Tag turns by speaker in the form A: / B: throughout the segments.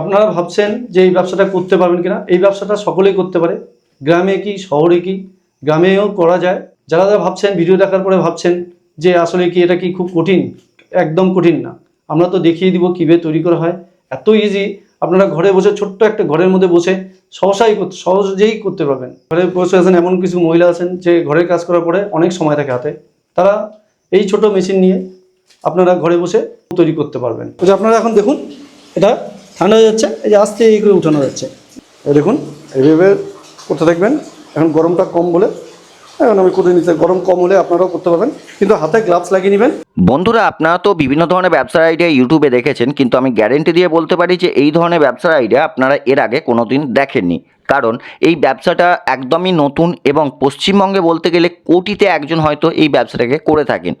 A: আপনারা ভাবছেন যে এই ব্যবসাটা করতে পারবেন কিনা? এই ব্যবসাটা সকলেই করতে পারে। গ্রামে কি, শহরে কি, গ্রামেও করা যায়। যারা যারা ভাবছেন, ভিডিও দেখার পরে ভাবছেন যে আসলে কি এটা কি খুব কঠিন? একদম কঠিন না। আমরা তো দেখিয়ে দিব কীভাবে তৈরি করা হয়। এত ইজি আপনারা ঘরে বসে ছোট্ট একটা ঘরের মধ্যে বসে সহসাই করতে, সহজেই করতে পারবেন। ঘরে বসে আছেন এমন কিছু মহিলা আছেন যে ঘরের কাজ করার পরে অনেক সময় থাকে হাতে। তারা এই ছোট মেশিন নিয়ে আপনারা ঘরে বসে তৈরি করতে পারবেন। আপনারা এখন দেখুন, এটা ঠান্ডা হয়ে যাচ্ছে, এই যে আস্তে করে উঠানো যাচ্ছে। এই দেখুন, এইভাবে করতে থাকবেন। এখন গরমটা কম বলে, এখন আমি করে নিতে গরম কম হলে আপনারাও করতে পারবেন। কিন্তু হাতে গ্লাভস লাগিয়ে নেবেন।
B: বন্ধুরা, আপনারা তো বিভিন্ন ধরনের ব্যবসার আইডিয়া ইউটিউবে দেখেছেন, কিন্তু আমি গ্যারেন্টি দিয়ে বলতে পারি যে, এই ধরনের ব্যবসার আইডিয়া আপনারা এর আগে কোনোদিন দেখেননি। কারণ, এই ব্যবসাটা একদমই নতুন এবং পশ্চিমবঙ্গে বলতে গেলে কোটিতে একজন হয়তো এই ব্যবসাটাকে করে থাকেন।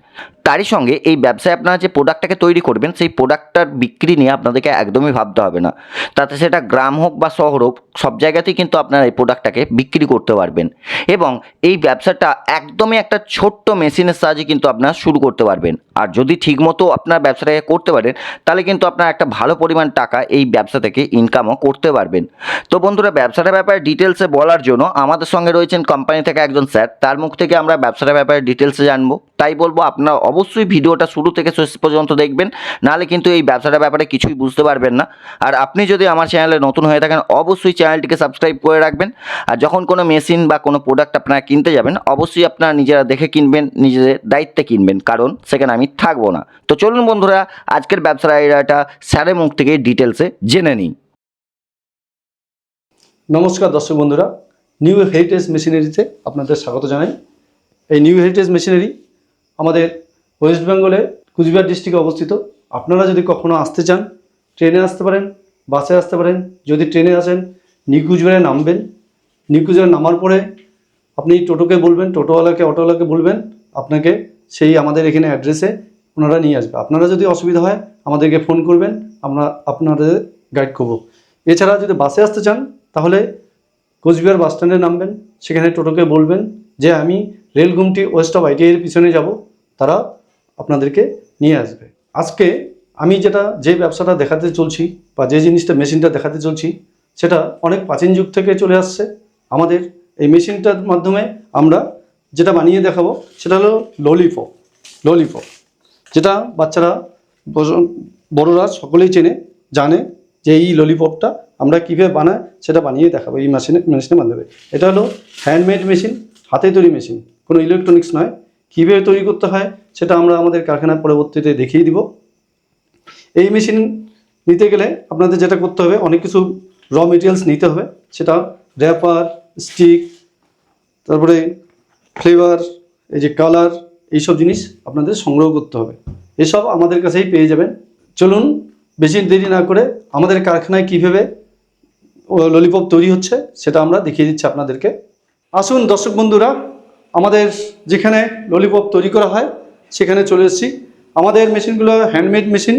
B: তারই সঙ্গে এই ব্যবসায় আপনারা যে প্রোডাক্টটাকে তৈরি করবেন, সেই প্রোডাক্টটার বিক্রি নিয়ে আপনাদেরকে একদমই ভাবতে হবে না। তাতে সেটা গ্রাম হোক বা শহর হোক, সব জায়গাতেই কিন্তু আপনারা এই প্রোডাক্টটাকে বিক্রি করতে পারবেন। এবং এই ব্যবসাটা একদমই একটা ছোট্ট মেশিনের সাহায্যে কিন্তু আপনারা শুরু করতে পারবেন। আর যদি ঠিকমতো আপনার ব্যবসাটাকে করতে পারেন, তাহলে কিন্তু আপনার একটা ভালো পরিমাণ টাকা এই ব্যবসা থেকে ইনকামও করতে পারবেন। তো বন্ধুরা ব্যবসাটার ব্যাপারে ডিটেলসে বলার জন্য আমাদের সঙ্গে রয়েছেন কোম্পানি থেকে একজন স্যার তার মুখ থেকে আমরা ব্যবসাটার ব্যাপারে ডিটেলসে জানব। তাই বলব, আপনারা অবশ্যই ভিডিওটা শুরু থেকে শেষ পর্যন্ত দেখবেন, নাহলে কিন্তু এই ব্যবসাটার ব্যাপারে কিছুই বুঝতে পারবেন না। আর আপনি যদি আমার চ্যানেলে নতুন হয়ে থাকেন, অবশ্যই চ্যানেলটিকে সাবস্ক্রাইব করে রাখবেন। আর যখন কোনো মেশিন বা কোনো প্রোডাক্ট আপনারা কিনতে যাবেন, অবশ্যই আপনারা নিজেরা দেখে কিনবেন, নিজেদের দায়িত্বে কিনবেন। কারণ সেখানে আমি থাকব না। তো চলুন বন্ধুরা, আজকের ব্যবসার আইডিয়াটা স্যারের মুখ থেকে ডিটেলসে জেনে নিই।
A: নমস্কার দর্শক বন্ধুরা নিউ হেরিটেজ মেশিনারিতে আপনাদের স্বাগত জানাই। এই নিউ হেরিটেজ মেশিনারি আমাদের ওয়েস্ট বেঙ্গলে কুচবিহার ডিস্ট্রিক্টে অবস্থিত। আপনারা যদি কখনো আসতে চান, ট্রেনে আসতে পারেন, বাসে আসতে পারেন, যদি ট্রেনে আসেন, নিউ কুচবিহারে নামবেন। নিউ কুচবিহারে নামার পরে আপনি টোটোকে বলবেন, টোটোওয়ালাকে, অটোওয়ালাকে বলবেন, আপনাকে সেই আমাদের এখানে অ্যাড্রেসে ওনারা নিয়ে আসবে। আপনারা যদি অসুবিধা হয়, আমাদেরকে ফোন করবেন, আমরা আপনাদের গাইড করব। এছাড়া যদি বাসে আসতে চান, তাহলে কোচবিহার বাস স্ট্যান্ডে নামবেন, সেখানে টোটোকে বলবেন যে, আমি রেলগুমটি ওয়েস্ট অফ আইটিআইয়ের পিছনে যাব। তারা আপনাদেরকে নিয়ে আসবে। আজকে আমি যেটা, যে ব্যবসাটা দেখাতে চলছি বা যে জিনিসটা মেশিনটা দেখাতে চলছি, সেটা অনেক প্রাচীন যুগ থেকে চলে আসছে। আমাদের এই মেশিনটার মাধ্যমে আমরা যেটা বানিয়ে দেখাবো, সেটা হলো ললিপপ ললিপপ যেটা বাচ্চারা বড়- বড়রা সকলেই চেনে, জানে যে এই ললিপপটা আমরা কীভাবে বানাই, সেটা বানিয়ে দেখাবো এই মেশিনে মেশিনের মাধ্যমে। এটা হলো হ্যান্ডমেড মেশিন হাতে তৈরি মেশিন কোনো ইলেকট্রনিক্স নয়। কীভাবে তৈরি করতে হয়, সেটা আমরা আমাদের কারখানার পরবর্তীতে দেখিয়ে দিব। এই মেশিন নিতে গেলে আপনাদের যেটা করতে হবে, অনেক কিছু র মেটেরিয়ালস নিতে হবে। সেটা র্যাপার স্টিক তারপরে ফ্লেভার এই যে কালার এইসব জিনিস আপনাদের সংগ্রহ করতে হবে। এসব আমাদের কাছেই পেয়ে যাবেন। চলুন, বেশি দেরি না করে আমাদের কারখানায় কীভাবে ললিপপ তৈরি হচ্ছে সেটা আমরা দেখিয়ে দিচ্ছি আপনাদেরকে। আসুন দর্শক বন্ধুরা, আমাদের যেখানে ললিপপ তৈরি করা হয়, সেখানে চলে এসেছি। আমাদের মেশিনগুলো হ্যান্ডমেড মেশিন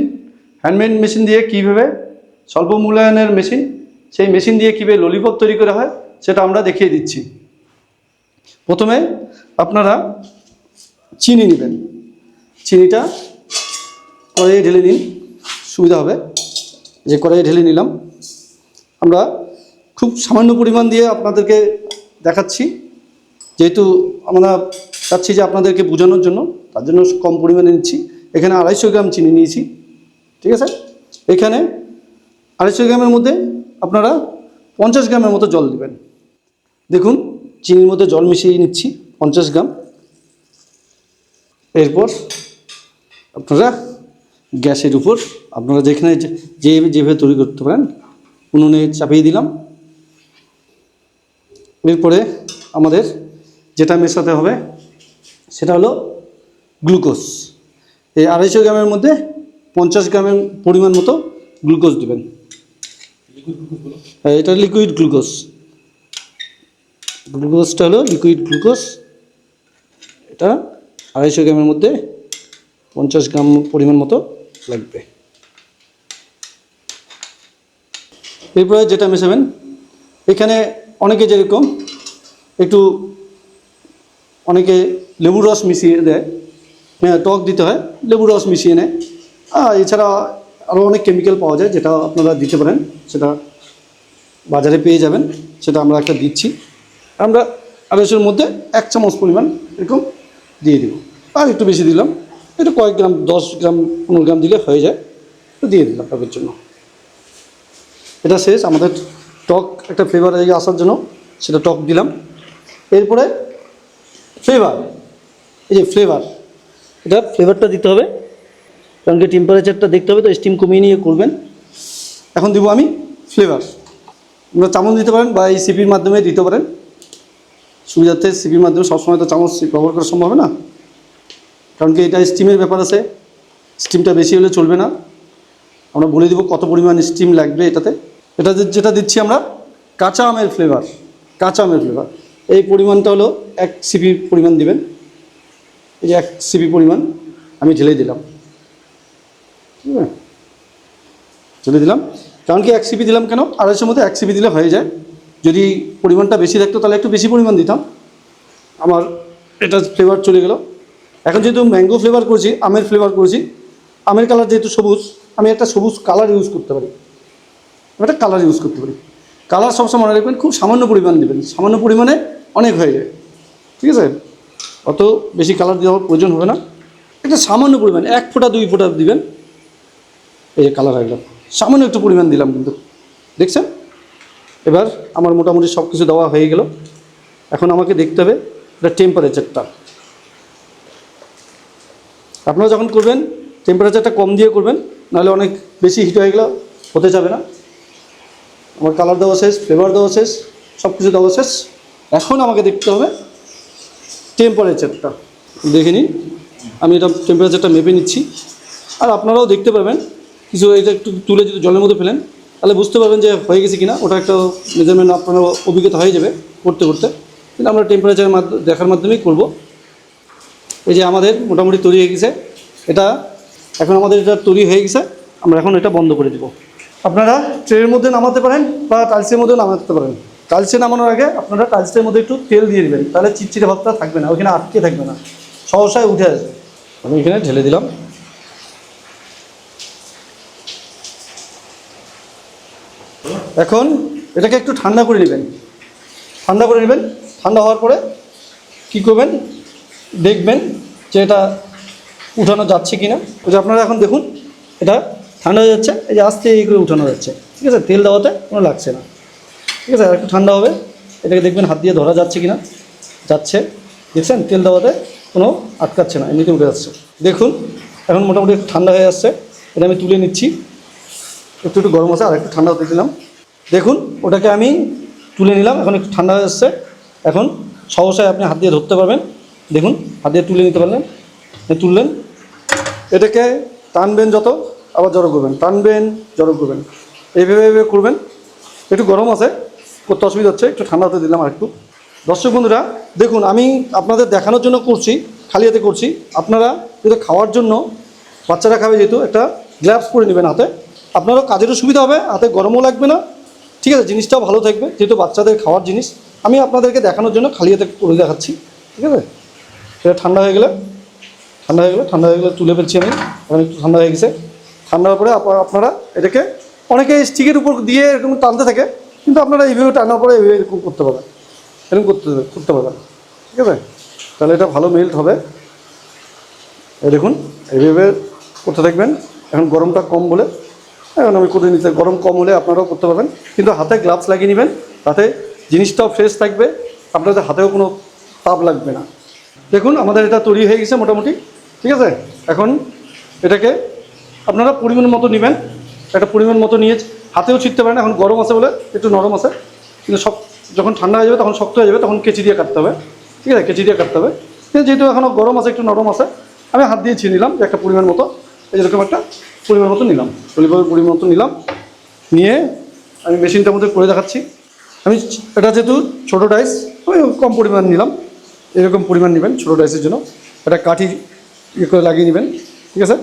A: হ্যান্ডমেড মেশিন দিয়ে কীভাবে স্বল্প মূল্যায়নের মেশিন সেই মেশিন দিয়ে কীভাবে ললিপপ তৈরি করা হয়, সেটা আমরা দেখিয়ে দিচ্ছি। প্রথমে আপনারা চিনি নেবেন। চিনিটা কড়াইয়ে ঢেলে নিন, সুবিধা হবে। যে কড়াইয়ে ঢেলে নিলাম, আমরা খুব সামান্য পরিমাণ দিয়ে আপনাদেরকে দেখাচ্ছি। যেহেতু আমরা চাচ্ছি যে আপনাদেরকে বোঝানোর জন্য, তার জন্য কম পরিমাণে নিচ্ছি। এখানে আড়াইশো গ্রাম চিনি নিয়েছি, ঠিক আছে? এখানে আড়াইশো গ্রামের মধ্যে আপনারা পঞ্চাশ গ্রামের মতো জল দেবেন। দেখুন, চিনির মধ্যে জল মিশিয়ে নিচ্ছি। পঞ্চাশ গ্রাম। এরপর আপনারা গ্যাসের উপর, আপনারা যেখানে যে যেভাবে তৈরি করতে পারেন, উনুনে চাপিয়ে দিলাম। এরপরে আমাদের যেটা মেশাতে হবে, সেটা হলো গ্লুকোজ। এই আড়াইশো গ্রামের মধ্যে পঞ্চাশ গ্রামের পরিমাণ মতো গ্লুকোজ দেবেন। এটা লিকুইড গ্লুকোজ। গ্লুকোজটা হলো লিকুইড গ্লুকোজ। এটা আড়াইশো গ্রামের মধ্যে পঞ্চাশ গ্রাম পরিমাণ মতো লাগবে। এরপরে যেটা মেশাবেন, এখানে অনেকে যেরকম একটু অনেকে লেবুর রস মিশিয়ে দেয় হ্যাঁ টক দিতে হয়, লেবুর রস মিশিয়ে নেয়। আর এছাড়া আরও অনেক কেমিক্যাল পাওয়া যায় যেটা আপনারা দিতে পারেন, সেটা বাজারে পেয়ে যাবেন, সেটা আমরা একটা দিচ্ছি। আমরা আড়াইশোর মধ্যে এক চামচ পরিমাণ এরকম দিয়ে দিব। আর একটু বেশি দিলাম। একটু কয়েক গ্রাম, দশ গ্রাম, পনেরো গ্রাম দিলে হয়ে যায়। তো দিয়ে দিলাম টকের জন্য। এটা শেষ। আমাদের টক একটা ফ্লেভার আসার জন্য সেটা টক দিলাম। এরপরে ফ্লেভার এই যে ফ্লেভার এটা ফ্লেভারটা দিতে হবে। কারণ কি টেম্পারেচারটা দেখতে হবে, তো স্টিম কমিয়ে নিয়ে করবেন। এখন দিব আমি ফ্লেভার আপনারা চামচ দিতে পারেন বা এই সিপির মাধ্যমে দিতে পারেন। সুবিধার্থে সিপির মাধ্যমে সবসময় তো চামচ ব্যবহার করা সম্ভব না? কারণ কি এটা স্টিমের ব্যাপার আছে। স্টিমটা বেশি হলে চলবে না। আমরা বলে দিব কত পরিমাণ স্টিম লাগবে এটাতে। এটা যেটা দিচ্ছি আমরা, কাঁচা আমের ফ্লেভার কাঁচা আমের ফ্লেভার এই পরিমাণটা হলো এক সিপি পরিমাণ দিবেন। এই যে এক সিপি পরিমাণ আমি ঢেলে দিলাম। ঠিক আছে? ঢেলে দিলাম। কারণ কি এক সিপি দিলাম কেন? আড়াইশোর মধ্যে এক সিপি দিলে হয়ে যায়। যদি পরিমাণটা বেশি থাকতো, তাহলে একটু বেশি পরিমাণ দিতাম। আমার এটা ফ্লেভার চলে গেল। এখন যেহেতু ম্যাঙ্গো ফ্লেভার করেছি, আমের ফ্লেভার করেছি, আমের কালার যেহেতু সবুজ, আমি একটা সবুজ কালার ইউজ করতে পারি। একটা কালার ইউজ করতে পারি। কালার সবসময় মনে রাখবেন, খুব সামান্য পরিমাণ দেবেন। সামান্য পরিমাণে অনেক হয়ে যায়। ঠিক আছে? অত বেশি কালার দেওয়ার প্রয়োজন হবে না। একটা সামান্য পরিমাণ, এক ফোঁটা, দুই ফোঁটা দিবেন। এই যে কালার একদম সামান্য একটু পরিমাণ দিলাম কিন্তু। দেখছেন? এবার আমার মোটামুটি সব কিছু দেওয়া হয়ে গেল। এখন আমাকে দেখতে হবে এটা টেম্পারেচারটা আপনারা যখন করবেন টেম্পারেচারটা কম দিয়ে করবেন, নাহলে অনেক বেশি হিট হয়ে গেলে হতে যাবে না। আমার কালার দেওয়া শেষ ফ্লেভার দেওয়া শেষ সব কিছু দেওয়া শেষ। এখন আমাকে দেখতে হবে টেম্পারেচারটা দেখে নিন, আমি এটা টেম্পারেচারটা মেপে নিচ্ছি। আর আপনারাও দেখতে পাবেন কিছু এটা একটু তুলে যদি জলের মধ্যে ফেলেন তাহলে বুঝতে পারবেন যে হয়ে গেছে কিনা। ওটা একটা মেজারমেন্ট আপনার অভিজ্ঞতা হয়ে যাবে করতে করতে। কিন্তু আমরা টেম্পারেচারের মাধ্যমে দেখার মাধ্যমেই করব। এই যে আমাদের মোটামুটি তৈরি হয়ে গেছে। এটা এখন আমাদের এটা তৈরি হয়ে গেছে। আমরা এখন এটা বন্ধ করে দেব। আপনারা ট্রেনের মধ্যে নামাতে পারেন বা টাইলসের মধ্যেও নামাতে পারেন। টাইলসে নামানোর আগে আপনারা টাইলসের মধ্যে একটু তেল দিয়ে দেবেন তাহলে চিটচিটে ভাবটা থাকবে না। ওইখানে আটকে থাকবে না। সহসায় উঠে আসবে। আমি এখানে ঢেলে দিলাম। এখন এটাকে একটু ঠান্ডা করে নেবেন। ঠান্ডা করে নেবেন। ঠান্ডা হওয়ার পরে কী করবেন? দেখবেন যে এটা উঠানো যাচ্ছে কি না যে আপনারা এখন দেখুন, এটা ঠান্ডা হয়ে যাচ্ছে। এই যে আস্তে এই করে উঠানো যাচ্ছে। ঠিক আছে? তেল দেওয়াতে কোনো লাগছে না। ঠিক আছে? আর একটু ঠান্ডা হবে। এটাকে দেখবেন হাত দিয়ে ধরা যাচ্ছে কি না যাচ্ছে। দেখছেন? তেল দেওয়াতে কোনো আটকাচ্ছে না। এমনিতে উঠে যাচ্ছে। দেখুন, এখন মোটামুটি ঠান্ডা হয়ে যাচ্ছে এটা আমি তুলে নিচ্ছি। একটু একটু গরম আছে। আর একটু ঠান্ডা হতে দিলাম। দেখুন, ওটাকে আমি তুলে নিলাম, এখন একটু ঠান্ডা হয়ে এখন সহসায় আপনি হাত দিয়ে ধরতে পারবেন। দেখুন, হাত দিয়ে তুলে নিতে পারলেন। তুললেন। এটাকে টানবেন যত, আবার জড়ো করবেন। টানবেন, জড়ো করবেন। এইভাবে এইভাবে করবেন। একটু গরম আছে, করতে অসুবিধা হচ্ছে, একটু ঠান্ডা হতে দিলাম আর একটু দর্শক বন্ধুরা, দেখুন, আমি আপনাদের দেখানোর জন্য করছি, খালি হাতে করছি। আপনারা যদি খাওয়ার জন্য বাচ্চারা খাবে যেহেতু, একটা গ্লাভস পরে নেবেন হাতে। আপনারও কাজেরও সুবিধা হবে, হাতে গরমও লাগবে না। ঠিক আছে, জিনিসটাও ভালো থাকবে, যেহেতু বাচ্চাদের খাওয়ার জিনিস। আমি আপনাদেরকে দেখানোর জন্য খালি হাতে করে দেখাচ্ছি, ঠিক আছে? সেটা ঠান্ডা হয়ে গেলে, ঠান্ডা হয়ে গেলে, ঠান্ডা হয়ে গেলে তুলে ফেলছি আমি এখন একটু ঠান্ডা হয়ে গেছে। ঠান্ডা হওয়ার পরে আপ- আপনারা এটাকে অনেকে স্টিকের উপর দিয়ে এরকম টানতে থাকে, কিন্তু আপনারা এইভাবে টানার পরে এইভাবে এরকম করতে পারেন এরকম করতে করতে পারবেন, ঠিক আছে? তাহলে এটা ভালো মেল্ট হবে। এই দেখুন, এইভাবে করতে থাকবেন। এখন গরমটা কম বলে এখন আমি করে নিতে গরম কম হলে আপনারাও করতে পারবেন। কিন্তু হাতে গ্লাভস লাগিয়ে নেবেন, তাতে জিনিসটাও ফ্রেশ থাকবে, আপনাদের হাতেও কোনো তাপ লাগবে না। দেখুন, আমাদের এটা তৈরি হয়ে গেছে মোটামুটি, ঠিক আছে? এখন এটাকে আপনারা পরিমাণ মতো নেবেন, একটা পরিমাণ মতো নিয়ে হাতেও ছিটতে পারেন এখন গরম আছে বলে একটু নরম আছে। কিন্তু সব যখন ঠান্ডা হয়ে যাবে তখন শক্ত হয়ে যাবে, তখন কেচি দিয়ে কাটতে হবে, ঠিক আছে? কেচি দিয়ে কাটতে হবে। যেহেতু এখনও গরম আছে, একটু নরম আছে, আমি হাত দিয়ে ছিঁড়ে নিলাম একটা পরিমাণ মতো এরকম একটা পরিমাণ মতো নিলাম। পরিমাণ পরিমাণ মতো নিলাম। নিয়ে আমি মেশিনটার মধ্যে করে দেখাচ্ছি। আমি এটা যেহেতু ছোটো ডাইস, আমি কম পরিমাণ নিলাম। এরকম পরিমাণ নেবেন ছোটো ডাইসের জন্য। এটা কাঠি ইয়ে করে লাগিয়ে নেবেন, ঠিক আছে?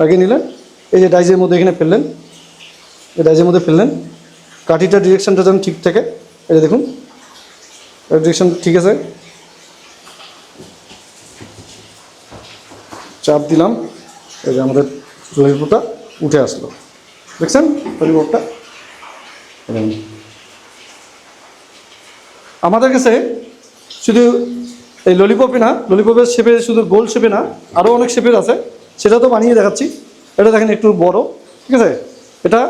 A: লাগিয়ে নিলেন। এই যে ডাইসের মধ্যে এখানে ফেললেন। এই ডাইসের মধ্যে ফেললেন। কাঠিটার ডিরেকশনটা যেন ঠিক থাকে। যে দেখুন। ডিরেকশন ঠিক আছে। চাপ দিলাম। এই যে আমাদের লহিপুরটা উঠে আসলো। দেখছেন ললিপপটা আমাদের কাছে শুধু এই ললিপপই না ললিপপের শেপে শুধু গোল শেপে না আরও অনেক শেপের আছে। সেটা তো বানিয়ে দেখাচ্ছি। এটা দেখেন একটু বড় ঠিক আছে? এটা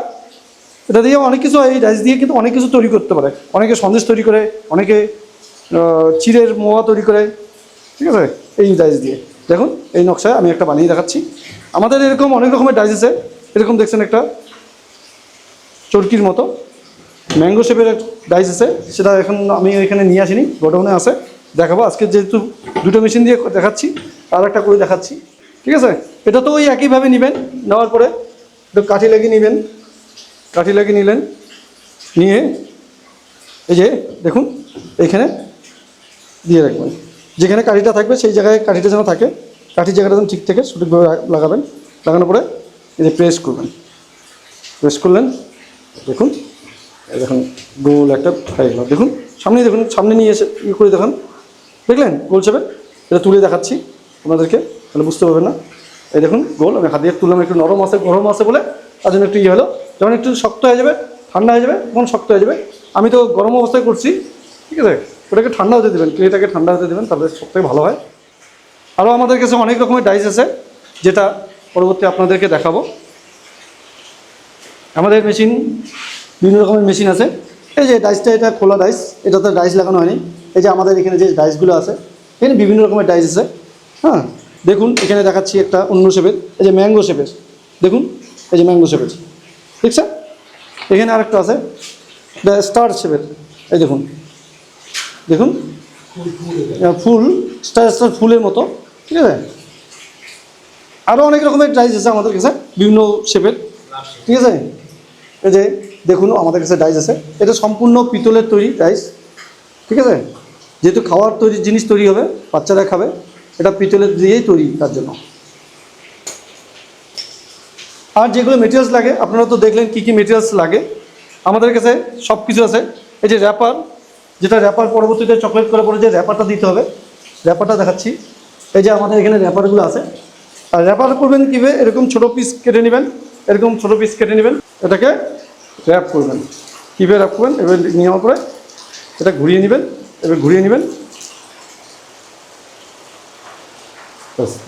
A: এটা দিয়ে অনেক কিছু এই রাইস দিয়ে কিন্তু অনেক কিছু তৈরি করতে পারে। অনেকে সন্দেশ তৈরি করে অনেকে চিড়ের মোয়া তৈরি করে ঠিক আছে? এই ডাইস দিয়ে। দেখুন, এই নকশায় আমি একটা বানিয়ে দেখাচ্ছি। আমাদের এরকম অনেক রকমের ডাইস আছে। এরকম দেখছেন একটা চরকির মতো। ম্যাঙ্গো শেপের ডাইস আছে। সেটা এখন আমি এখানে নিয়ে আসিনি গোডাউনে আছে। দেখাবো। আজকে যেহেতু দুটো মেশিন দিয়ে দেখাচ্ছি, আর একটা করে দেখাচ্ছি। ঠিক আছে? এটা তো ওই একইভাবে নেবেন, নেওয়ার পরে একটু কাঠি লাগিয়ে নেবেন। কাঠি লাগিয়ে নিলেন। নিয়ে এই যে, দেখুন এইখানে দিয়ে রাখবেন। যেখানে কাঠিটা থাকবে, সেই জায়গায় কাঠিটা যেন থাকে, কাঠির জায়গাটা যেন ঠিক থাকে, সঠিকভাবে লাগাবেন। লাগানোর পরে এই প্রেস করবেন। প্রেস করলেন, দেখুন দেখুন, গোল একটা হয়ে গেল দেখুন সামনে দেখুন, সামনে নিয়ে এসে ইয়ে করে দেখুন। দেখলেন, গোল চেপে এটা তুলে দেখাচ্ছি আপনাদেরকে, তাহলে বুঝতে পারবেন না। এই দেখুন, গোল, আমি হাত দিয়ে তুললাম, একটু নরম আছে, গরম আছে বলে, তার জন্য একটু ইয়ে হলো। যখন একটু শক্ত হয়ে যাবে, ঠান্ডা হয়ে যাবে, তখন শক্ত হয়ে যাবে। আমি তো গরম অবস্থায় করছি, ঠিক আছে? ওটাকে ঠান্ডা হতে দেবেন ক্লেটাকে ঠান্ডা হতে দেবেন, তাহলে সবথেকে ভালো হয়। আরও আমাদের কাছে অনেক রকমের ডাইস আছে, যেটা পরবর্তী আপনাদেরকে দেখাবো। আমাদের মেশিন বিভিন্ন রকমের মেশিন আছে। এই যে ডাইসটা এটা খোলা ডাইস এটাতে ডাইস লাগানো হয়নি। এই যে আমাদের এখানে যে ডাইসগুলো আছে, এখানে বিভিন্ন রকমের ডাইস আছে। হ্যাঁ দেখুন, এখানে দেখাচ্ছি একটা অন্য শেপের এই যে ম্যাঙ্গো শেপের দেখুন, এই যে ম্যাঙ্গো শেপের দেখছেন? এখানে আরেকটা আছে স্টার শেপের এই দেখুন দেখুন। ফুল স্টার স্টার ফুলের মতো, ঠিক আছে? আরও অনেক রকমের ডাইস আছে আমাদের কাছে, বিভিন্ন শেপের ঠিক আছে? এই যে, দেখুন, আমাদের কাছে ডাইস আছে। এটা সম্পূর্ণ পিতলের তৈরি ডাইস ঠিক আছে? যেহেতু খাওয়ার তৈরি, জিনিস তৈরি হবে, বাচ্চারা খাবে, এটা পিতলের দিয়েই তৈরি তার জন্য। আর যেগুলো মেটেরিয়ালস লাগে, আপনারা তো দেখলেন কী কী মেটেরিয়ালস লাগে। আমাদের কাছে সব কিছু আছে। এই যে র্যাপার যেটা র্যাপার পরবর্তীতে চকলেট করার পরে যে র্যাপারটা দিতে হবে র্যাপারটা দেখাচ্ছি। এই যে আমাদের এখানে র্যাপারগুলো আছে। আর র্যাপার করবেন কীভাবে? এরকম ছোটো পিস কেটে নেবেন, এরকম ছোটো পিস কেটে নেবেন, এটাকে র্যাপ করবেন। কীভাবে র্যাপ করবেন? এবার নেওয়ার পরে এটা ঘুরিয়ে নেবেন, এবার ঘুরিয়ে নেবেন।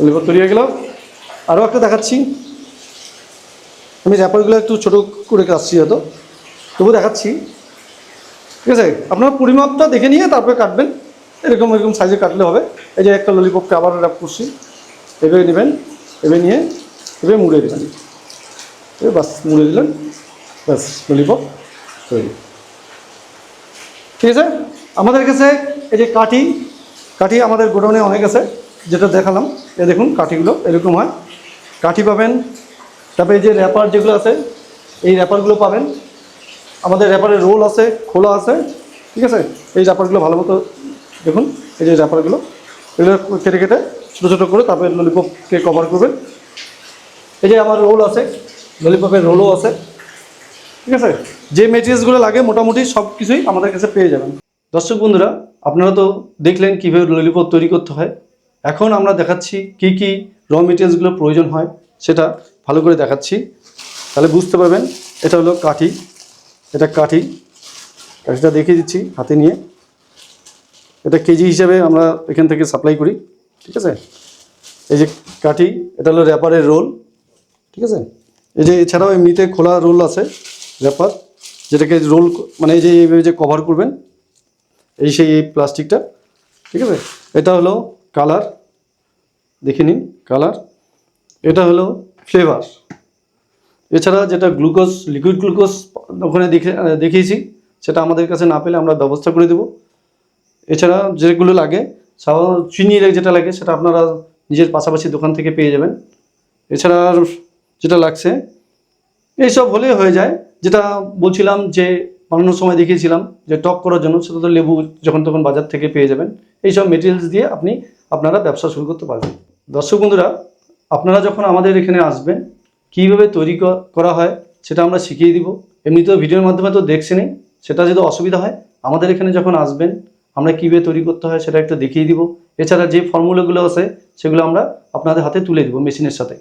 A: লিভার তৈরি হয়ে গেল। আরও একটা দেখাচ্ছি। আমি র্যাপারগুলো একটু ছোটো করে কাটছি হয়তো। তবু দেখাচ্ছি। ঠিক আছে? আপনার পরিমাপটা দেখে নিয়ে তারপরে কাটবেন। এরকম এরকম সাইজে কাটলে হবে। এই যে একটা ললিপপকে আবার র্যাপ করছি। এভাবে নেবেন, এভাবে নিয়ে, এভাবে মুড়ে দেবেন। এবার বাস, মুড়ে দিলেন। ব্যাস ললিপপ তৈরি। ঠিক আছে? আমাদের কাছে এই যে কাঠি কাঠি আমাদের গোডাউনে অনেক আছে। যেটা দেখালাম। এ দেখুন, কাঠিগুলো এরকম হয়। কাঠি পাবেন। তারপরে এই যে র্যাপার যেগুলো আছে, এই র্যাপারগুলো পাবেন। আমাদের র্যাপারের রোল আছে, খোলা আছে, ঠিক আছে? এই র্যাপারগুলো ভালো মতো দেখুন, এই যে র্যাপারগুলো এগুলো কেটে কেটে ছোটো ছোটো করে তারপরে ললিপপকে কভার করবেন। এই যে আমার রোল আছে ললিপপের রোলও আছে, ঠিক আছে? যে মেটেরিয়ালসগুলো লাগে মোটামুটি সব কিছুই আমাদের কাছে পেয়ে যাবেন। দর্শক বন্ধুরা, আপনারা তো দেখলেন কীভাবে ললিপপ তৈরি করতে হয়। এখন আমরা দেখাচ্ছি কি কি র মেটেরিয়ালসগুলো প্রয়োজন হয়, সেটা ভালো করে দেখাচ্ছি। তাহলে বুঝতে পারবেন, এটা হলো কাঠি। এটা কাঠি। কাঠিটা দেখিয়ে দিচ্ছি, হাতে নিয়ে। এটা কেজি হিসাবে আমরা এখান থেকে সাপ্লাই করি, ঠিক আছে? এই যে কাঠি, এটা হলো র্যাপারের রোল ঠিক আছে? এই যে এছাড়াও এমনিতে খোলা রোল আছে র্যাপার যেটাকে রোল মানে এই যে এইভাবে যে কভার করবেন, এই সেই এই প্লাস্টিকটা ঠিক আছে? এটা হলো কালার দেখে নিন কালার এটা হলো ফ্লেভার এছাড়া যেটা গ্লুকোজ, লিকুইড গ্লুকোজ ওখানে দেখে দেখিয়েছি, সেটা আমাদের কাছে না পেলে আমরা ব্যবস্থা করে দেবো। এছাড়া যেগুলো লাগে সাধারণত চিনি যেটা লাগে, সেটা আপনারা নিজের পাশাপাশি দোকান থেকে পেয়ে যাবেন। এছাড়া যেটা লাগছে, এইসব হলেই হয়ে যায়। যেটা বলছিলাম যে, বানানোর সময় দেখিয়েছিলাম, যে টক করার জন্য, সেটা তো লেবু যখন তখন বাজার থেকে পেয়ে যাবেন। এইসব মেটেরিয়ালস দিয়ে আপনি আপনারা ব্যবসা শুরু করতে পারবেন। দর্শক বন্ধুরা, আপনারা যখন আমাদের এখানে আসবেন কীভাবে তৈরি করা হয় সেটা আমরা শিখিয়ে দিব। এমনিতেও ভিডিওর মাধ্যমে তো দেখছেনই সেটা যদি অসুবিধা হয়, আমাদের এখানে যখন আসবেন, আমরা কীভাবে তৈরি করতে হয় সেটা একটু দেখিয়ে দিব। এছাড়া যে ফর্মুলাগুলো আছে, সেগুলো আমরা আপনাদের হাতে তুলে দিব মেশিনের সাথে।